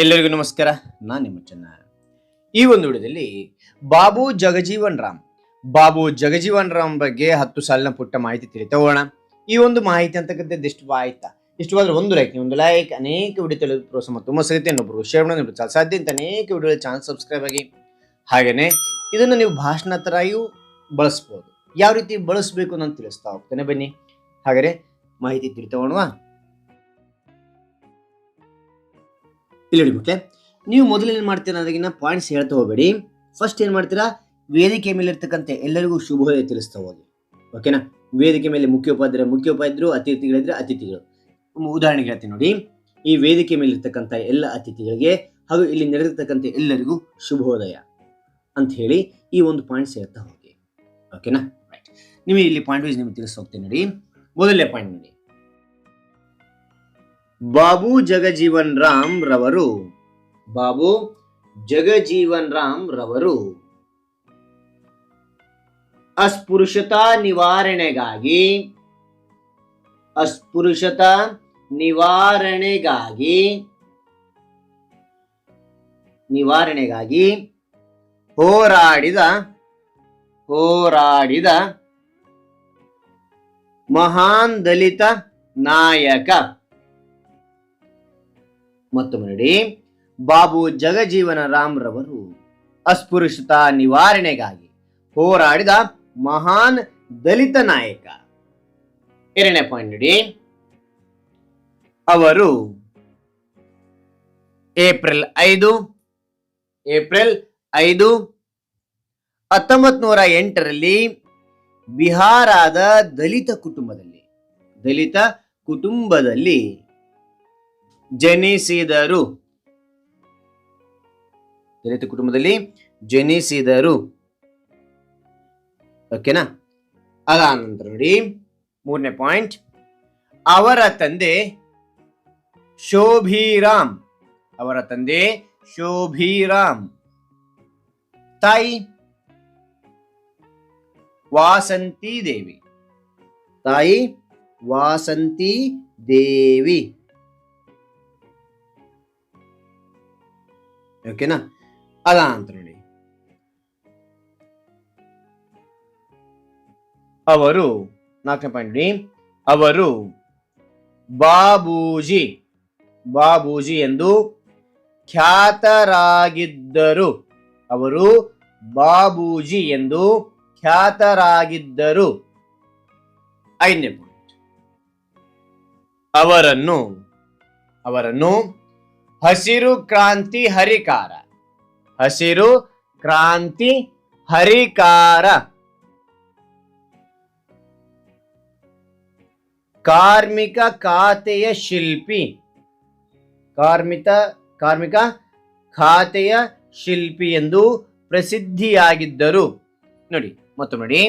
ಎಲ್ಲರಿಗೂ ನಮಸ್ಕಾರ. ನಾನು ನಿಮ್ಮ ಚೆನ್ನ. ಈ ಒಂದು ವಿಡಿಯೋದಲ್ಲಿ ಬಾಬು ಜಗಜೀವನ್ ರಾಮ್. ಬಾಬು ಜಗಜೀವನ್ ರಾಮ್ ಬಗ್ಗೆ ಹತ್ತು ಸಾಲಿನ ಪುಟ್ಟ ಮಾಹಿತಿ ತಿಳಿತೋಗೋಣ ಈ ಒಂದು ಮಾಹಿತಿ ಅಂತಕ್ಕಂಥದ್ದು ಎಷ್ಟು ಆಯ್ತಾ? ಇಷ್ಟವಾದ್ರೆ ಒಂದು ಲೈಕ್ ಒಂದು ಲೈಕ್ ಅನೇಕ ವಿಡಿಯೋ ತಿಳಿದು ಪ್ರೋತ್ಸಾಹ ತುಂಬ ಸಿಗುತ್ತೆ. ಇನ್ನೊಬ್ಬರು ಶೇರ್ ಮಾಡಿ ಸಾಧ್ಯ ಅಂತ ಅನೇಕ ವಿಡಿಯೋ ಚಾನಲ್ ಸಬ್ಸ್ಕ್ರೈಬ್ ಆಗಿ. ಹಾಗೇನೆ ಇದನ್ನು ನೀವು ಭಾಷಣ ತರಯೂ ಬಳಸ್ಬೋದು. ಯಾವ ರೀತಿ ಬಳಸಬೇಕು ಅಂತ ತಿಳಿಸ್ತಾ ಹೋಗ್ತೇನೆ ಬನ್ನಿ. ಹಾಗರೆ ಮಾಹಿತಿ ತಿಳಿತೋಣವಾ ಇಲ್ಲಿ ಮಕ್ಕಳೇ ನೀವು ಮೊದಲು ಏನು ಮಾಡ್ತೀರಾ ಅದಕ್ಕಿನ್ನ ಪಾಯಿಂಟ್ಸ್ ಹೇಳ್ತಾ ಹೋಗಬೇಡಿ. ಫಸ್ಟ್ ಏನು ಮಾಡ್ತೀರಾ? ವೇದಿಕೆ ಮೇಲೆ ಇರ್ತಕ್ಕಂಥ ಎಲ್ಲರಿಗೂ ಶುಭೋದಯ ತಿಳಿಸ್ತಾ ಹೋಗಿ ಓಕೆನಾ ವೇದಿಕೆ ಮೇಲೆ ಮುಖ್ಯೋಪಾಧ್ಯಾಯ, ಮುಖ್ಯೋಪಾಧ್ಯಾಯರು, ಅತಿಥಿಗಳಿದ್ರೆ ಅತಿಥಿಗಳು. ಉದಾಹರಣೆಗೆ ಹೇಳ್ತೀನಿ ನೋಡಿ. ಈ ವೇದಿಕೆ ಮೇಲೆ ಇರ್ತಕ್ಕಂಥ ಎಲ್ಲ ಅತಿಥಿಗಳಿಗೆ ಹಾಗೂ ಇಲ್ಲಿ ನಡೆದಿರ್ತಕ್ಕಂಥ ಎಲ್ಲರಿಗೂ ಶುಭೋದಯ ಅಂತ ಹೇಳಿ ಈ ಒಂದು ಪಾಯಿಂಟ್ಸ್ ಹೇಳ್ತಾ ಹೋಗಿ ಓಕೆನಾ ರೈಟ್ ನಿಮಗೆ ಇಲ್ಲಿ ಪಾಯಿಂಟ್ ವೈಸ್ ನಿಮಗೆ ತಿಳಿಸ್ ಹೋಗ್ತೀನಿ ನೋಡಿ. ಮೊದಲನೇ ಪಾಯಿಂಟ್ ನೋಡಿ. ಬಾಬು ಜಗಜೀವನ್ ರಾಮ್ ರವರು. ಬಾಬು ಜಗಜೀವನ್ ರಾಮ್ ರವರು. ಅಸ್ಪೃಶ್ಯತಾ ನಿವಾರಣೆಗಾಗಿ. ಅಸ್ಪೃಶ್ಯತಾ ನಿವಾರಣೆಗಾಗಿ. ನಿವಾರಣೆಗಾಗಿ ಹೋರಾಡಿದ ಹೋರಾಡಿದ ಮಹಾನ್ ದಲಿತ ನಾಯಕ. ಮತ್ತೊಮ್ಮೆ ನೋಡಿ. ಬಾಬು ಜಗಜೀವನ ರಾಮ್ ರವರು ಅಸ್ಪೃಶ್ಯತಾ ನಿವಾರಣೆಗಾಗಿ ಹೋರಾಡಿದ ಮಹಾನ್ ದಲಿತ ನಾಯಕ. ಎರಡನೇ ಪಾಯಿಂಟ್ ನೋಡಿ. ಅವರು ಏಪ್ರಿಲ್ ಐದು ಏಪ್ರಿಲ್ ಐದು ಹತ್ತೊಂಬತ್ ನೂರ ಎಂಟರಲ್ಲಿ ಬಿಹಾರದ ದಲಿತ ಕುಟುಂಬದಲ್ಲಿ ದಲಿತ ಕುಟುಂಬದಲ್ಲಿ ಜನಿಸಿದರು. ದಲಿತ ಕುಟುಂಬದಲ್ಲಿ ಜನಿಸಿದರು. ಓಕೆನಾ? ಅದಾದ ನಂತರ ನೋಡಿ, ಮೂರನೇ ಪಾಯಿಂಟ್. ಅವರ ತಂದೆ ಶೋಭಿರಾಮ್. ಅವರ ತಂದೆ ಶೋಭಿರಾಮ್. ತಾಯಿ ವಾಸಂತಿ ದೇವಿ ತಾಯಿ ವಾಸಂತಿ ದೇವಿ ಓಕೆನಾ ಅದ ಅಂತ ನೋಡಿ ಅವರು ನಾಲ್ಕನೇ ಪಾಯಿಂಟ್ ನೋಡಿ ಅವರು ಬಾಬೂಜಿ ಬಾಬೂಜಿ ಎಂದು ಖ್ಯಾತರಾಗಿದ್ದರು ಅವರು ಬಾಬೂಜಿ ಎಂದು ಖ್ಯಾತರಾಗಿದ್ದರು ಐದನೇ ಪಾಯಿಂಟ್ ಅವರನ್ನು ಅವರನ್ನು ಹಸಿರು ಕ್ರಾಂತಿ ಹರಿಕಾರ. ಹಸಿರು ಕ್ರಾಂತಿ ಹರಿಕಾರ. ಕಾರ್ಮಿಕ ಖಾತೆಯ ಶಿಲ್ಪಿ. ಕಾರ್ಮಿಕ ಕಾರ್ಮಿಕ ಖಾತೆಯ ಶಿಲ್ಪಿ ಎಂದು ಪ್ರಸಿದ್ಧಿಯಾಗಿದ್ದರು. ನೋಡಿ, ಮತ್ತು ನೋಡಿ.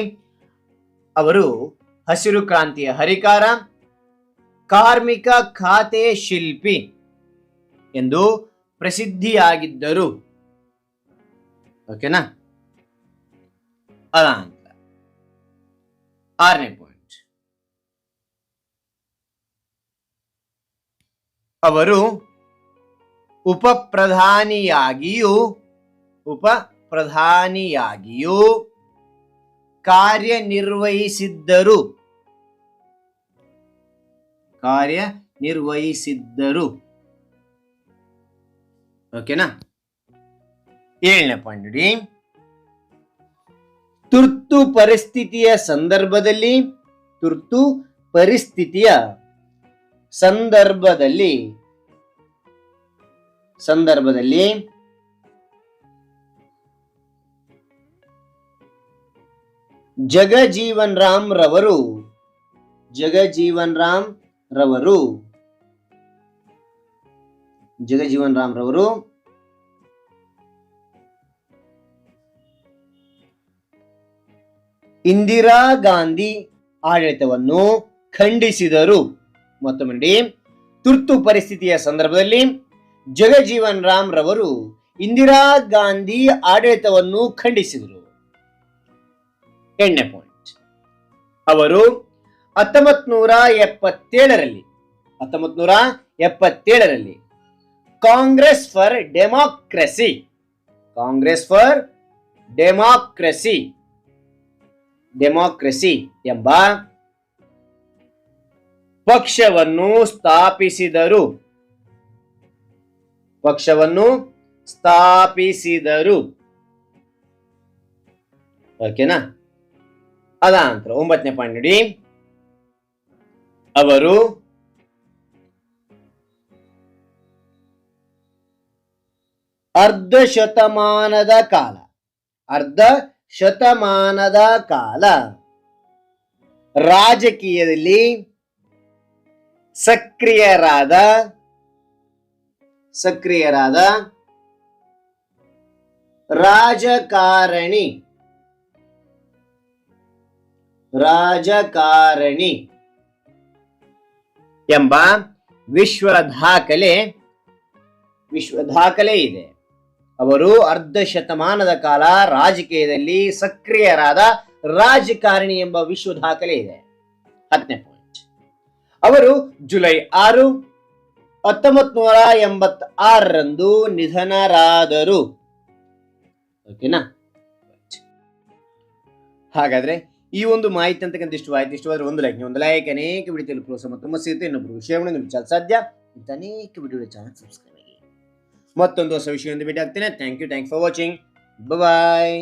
ಅವರು ಹಸಿರು ಕ್ರಾಂತಿಯ ಹರಿಕಾರ, ಕಾರ್ಮಿಕ ಖಾತೆಯ ಶಿಲ್ಪಿ. ಎಂದು ಪ್ರಸಿದ್ಧಿಯಾಗಿದ್ದರು. ಓಕೆನಾ ಅದ ಅಂತ ಆರನೇ ಪಾಯಿಂಟ್ ಅವರು ಉಪ ಪ್ರಧಾನಿಯಾಗಿಯೂ ಉಪ ಪ್ರಧಾನಿಯಾಗಿಯೂ ಕಾರ್ಯನಿರ್ವಹಿಸಿದ್ದರು. ಕಾರ್ಯನಿರ್ವಹಿಸಿದ್ದರು. ಓಕೆನಾ? ಏಳನೇ ಪಾಯಿಂಟ್ ನೋಡಿ. ತುರ್ತು ಪರಿಸ್ಥಿತಿಯ ಸಂದರ್ಭದಲ್ಲಿ, ತುರ್ತು ಪರಿಸ್ಥಿತಿಯ ಸಂದರ್ಭದಲ್ಲಿ ಸಂದರ್ಭದಲ್ಲಿ ಜಗಜೀವನ್ ರಾಮ್ ರವರು, ಜಗಜೀವನ್ ರಾಮ್ ರವರು ಜಗಜೀವನ್ ರಾಮ್ ರವರು. ಇಂದಿರಾ ಗಾಂಧಿ ಆಡಳಿತವನ್ನು ಖಂಡಿಸಿದರು. ಮತ್ತೊಮ್ಮೆ ತುರ್ತು ಪರಿಸ್ಥಿತಿಯ ಸಂದರ್ಭದಲ್ಲಿ ಜಗಜೀವನ್ ರಾಮ್ ರವರು ಇಂದಿರಾ ಗಾಂಧಿ ಆಡಳಿತವನ್ನು ಖಂಡಿಸಿದರು. ಎಣ್ಣೆ ಪಾಯಿಂಟ್ ಅವರು ಹತ್ತೊಂಬತ್ ನೂರ ಎಪ್ಪತ್ತೇಳರಲ್ಲಿ ಹತ್ತೊಂಬತ್ ನೂರ ಎಪ್ಪತ್ತೇಳರಲ್ಲಿ Congress for democracy. Congress for democracy. Democracy ಎಂಬ ಪಕ್ಷವನ್ನು ಸ್ಥಾಪಿಸಿದರು. ಪಕ್ಷವನ್ನು ಸ್ಥಾಪಿಸಿದರು. ಓಕೆನಾ? ಅದ ನಂತರ ಒಂಬತ್ತನೇ ಪಾಯಿಂಟ್ ನೋಡಿ. ಅವರು ಅರ್ಧ ಶತಮಾನದ ಕಾಲ. ಅರ್ಧ ಶತಮಾನದ ಕಾಲ. ರಾಜಕೀಯದಲ್ಲಿ ಸಕ್ರಿಯರಾದ ಸಕ್ರಿಯರಾದ ರಾಜಕಾರಣಿ. ರಾಜಕಾರಣಿ ಎಂಬ ವಿಶ್ವ ದಾಖಲೆ ವಿಶ್ವ ದಾಖಲೆ ಇದೆ. ಅವರು ಅರ್ಧ ಶತಮಾನದ ಕಾಲ ರಾಜಕೀಯದಲ್ಲಿ ಸಕ್ರಿಯರಾದ ರಾಜಕಾರಣಿ ಎಂಬ ವಿಶ್ವ ದಾಖಲೆ ಇದೆ. ಹತ್ತನೇ ಪಾಯಿಂಟ್ ಅವರು ಜುಲೈ ಆರು ಹತ್ತೊಂಬತ್ ನೂರ ಎಂಬತ್ ಆರರಂದು ನಿಧನರಾದರು ಓಕೆನಾ ಹಾಗಾದ್ರೆ ಈ ಒಂದು ಮಾಹಿತಿ ಅಂತಕ್ಕಂಥ ಇಷ್ಟವಾಯಿತು ಇಷ್ಟವಾದ್ರೆ ಒಂದು ಲೈಕ್ ಒಂದು ಲೈಕ್ ಅನೇಕ ವಿಡಿಯೋ ಪ್ರೋತ್ಸಾಹ ಮತ್ತೊಮ್ಮೆ ಸಿಗುತ್ತೆ ಇನ್ನೊಬ್ರು ಚಾಲ್ ಸಾಧ್ಯ. ಅನೇಕ ವಿಡಿಯೋ ಚಾನಲ್ ಸಬ್ಸ್ಕ್ರೈಬ್ ಮತ್ತೊಂದು ಹೊಸ ವಿಷಯದಿಂದ ಭೇಟಿ ಆಗ್ತೇನೆ thank you thank for watching bye